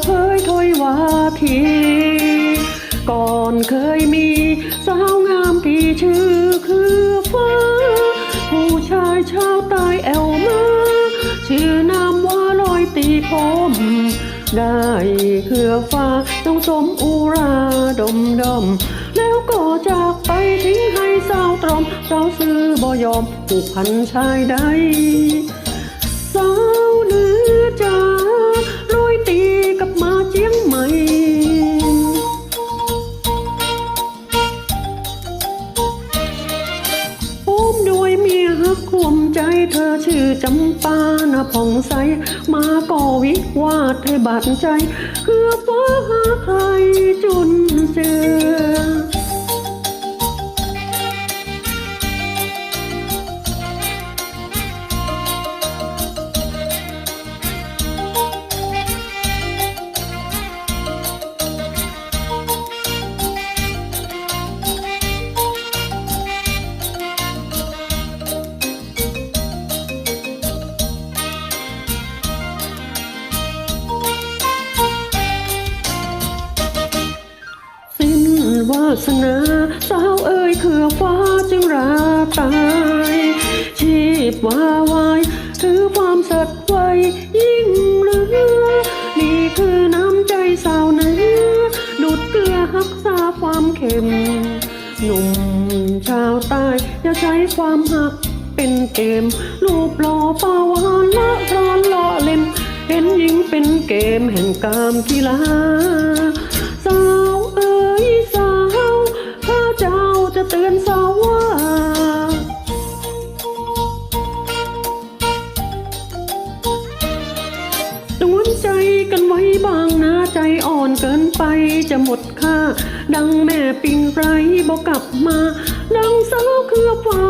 เผยถ้อยวาทีก่อนเคยมีสาวงามที่ชื่อคือฟ้า ผู้ชายชาวใต้แอวมา ชื่อนามว่าลอยตีผมได้เครือฟ้าต้องสมอุราดมดม แล้วก็จากไปทิ้งให้สาวตรอมสาซื้อบ่ยอมผูกพันชายใดสาว เธอชื่อจำปานาผ่องใส มาก่อวิวาทให้บาดใจเกือบฟ้าหาใครจุนเจือ วาสนา สาวเอ่ยเขื่อฟ้าจึงราตาย ชีพวาวายถือความสัตย์ไว้ยิ่งเหลือ นี่คือน้ำใจสาวเหนือดูดเกลือหักษาความเค็ม หนุ่มชาวใต้อย่าใช้ความหักเป็นเกม รูปหล่อปาวานละร้อนล่อเล่น เห็นหญิงเป็นเกมแห่งกามกีฬา อ่อนเกินไปจะหมดค่า ดังแม่ปิงไรบอกกลับมา ดังสาวเครือฟ้า